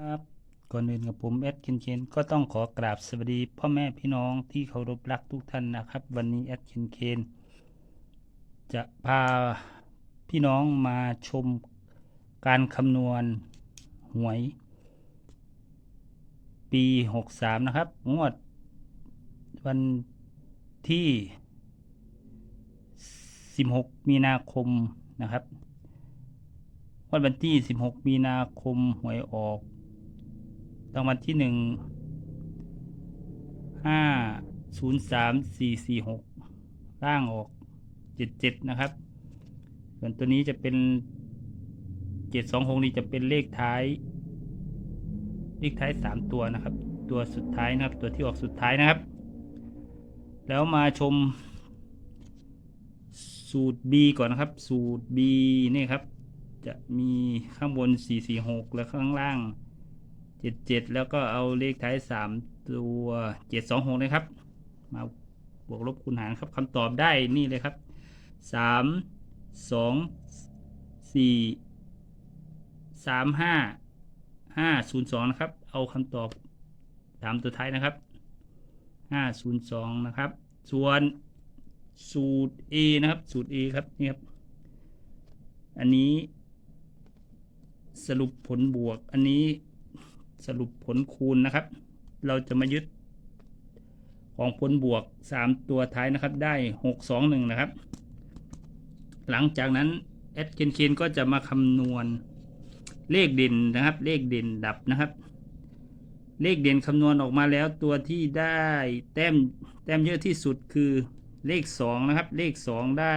ครับก่อนอื่นกับผมแอดเคนเคนก็ต้องขอกราบสวัสดีพ่อแม่พี่น้องที่เคารพรักทุกท่านนะครับ วันนี้แอดเคนเคนจะพาพี่น้องมาชมการคำนวณหวย ปี 63 นะครับ งวดวันที่ 16 มีนาคมนะครับวันที่ 16 มีนาคมหวยออก รางวัลที่หนึ่งห้าศูนย์สามสี่สี่หกล่างออกเจ็ดเจ็ดนะครับ ส่วนตัวนี้จะเป็นเจ็ดสองหกนี่จะเป็นเลขท้าย เลขท้ายสามตัวนะครับ ตัวสุดท้ายนะครับ ตัวที่ออกสุดท้ายนะครับ แล้วมาชม สูตร B ก่อนนะครับ สูตร B นี่ครับ จะมีข้างบน 446 แล้วข้างล่าง 77แล้วก็เอาเลขท้าย3ตัว726นะครับ มาบวกลบคูณหารครับคำตอบได้นี่เลยครับ3 2 4 3 5 5 0 2นย์สองนะครับ เอาคำตอบตามตัวท้ายนะครับ502นะครับ ส่วนสูตร A นะครับ สูตร A ครับนี่ครับ อันนี้สรุปผลบวก อันนี้ สรุปผลคูณนะครับ เราจะมายึดของผลบวก 3 ตัวท้ายนะครับได้ 6 2 1 นะครับ หลังจากนั้นแอดเคนเคนก็จะมาคำนวณเลขเด่นนะครับ เลขเด่นดับนะครับ เลขเด่นคำนวณออกมาแล้วตัวที่ได้แต้มแต้มเยอะที่สุดคือเลข 2 นะครับ เลข 2 ได้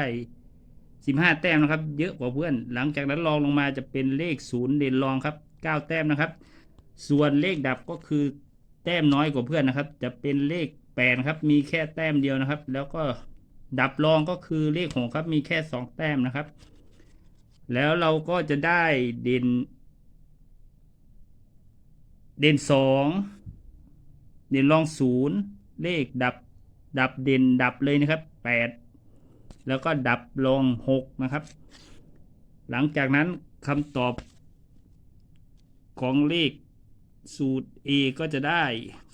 15 แต้มนะครับ เยอะกว่าเพื่อน หลังจากนั้นรองลงมาจะเป็นเลข 0 เด่นรองครับ 9 แต้มนะครับ ส่วนเลขดับก็คือแต้มน้อยกว่าเพื่อนนะครับ จะเป็นเลข8ครับ มีแค่แต้มเดียวนะครับ แล้วก็ดับรองก็คือเลข6ครับ มีแค่2แต้มนะครับ แล้วเราก็จะได้เด่น เด่นสองเด่นรองศูนย์เลขดับดับเด่นดับเลยนะครับแปดแล้วก็ดับรองหกนะครับ หลังจากนั้นคำตอบของเลข สูตร A ก็จะได้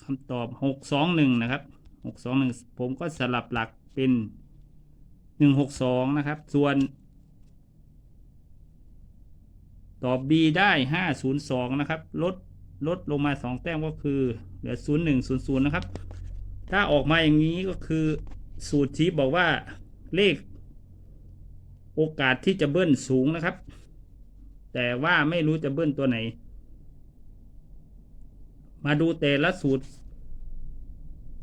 คำตอบหกสองหนึ่งนะครับหกสองหนึ่งผมก็สลับหลักเป็นหนึ่งหกสองนะครับ ส่วน ตอบ B ได้ห้าศูนย์สองนะครับ ลดลดลงมาสองแต้มก็คือ เหลือศูนย์หนึ่งศูนย์ศูนย์นะครับ ถ้าออกมาอย่างนี้ก็คือสูตรชี้บอกว่าเลข โอกาสที่จะเบิ้ลสูงนะครับ แต่ว่าไม่รู้จะเบิ้ลตัวไหน มาดูแต่ละสูตร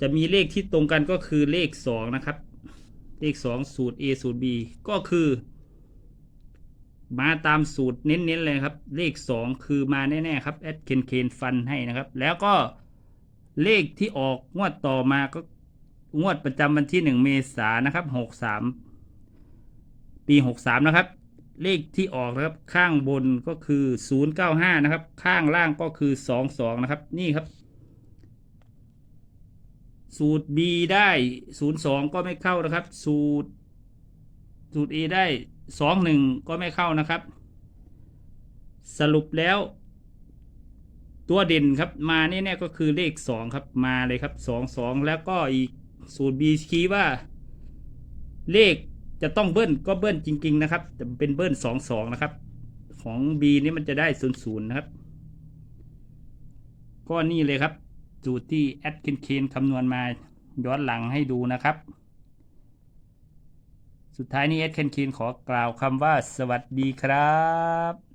จะมีเลขที่ตรงกันก็คือเลขสองนะครับ เลขสองสูตร A สูตร B ก็คือ มาตามสูตรเน้นๆเลยครับ เลขสองคือมาแน่ๆครับแอดเคนเคนฟันให้นะครับ แล้วก็เลขที่ออกงวดต่อมาก็งวดประจำวันที่หนึ่งเมษายนนะครับหกสามปีหกสามนะครับ เลขที่ออกนะครับ ข้างบนก็คือศูนย์เก้าห้านะครับ ข้างล่างก็คือสองสองนะครับ นี่ครับ สูตร B ได้ศูนย์สองก็ไม่เข้านะครับ สูตร สูตร A ได้สองหนึ่งก็ไม่เข้านะครับ สรุปแล้ว ตัวเด่นครับ มาแน่ๆก็คือเลขสองครับ มาเลยครับสองสองแล้วก็อีกสูตร B คีย์ว่า เลข จะต้องเบิ้ลก็เบิ้ลจริง ๆ นะครับแต่เป็นเบิ้ลสองสองนะครับ ของ B นี่มันจะได้ศูนย์ศูนย์นะครับ ก็นี่เลยครับสูตรที่แอดเคนเคนคำนวณมาย้อนหลังให้ดูนะครับ สุดท้ายนี้แอดเคนเคนขอกล่าวคำว่าสวัสดีครับ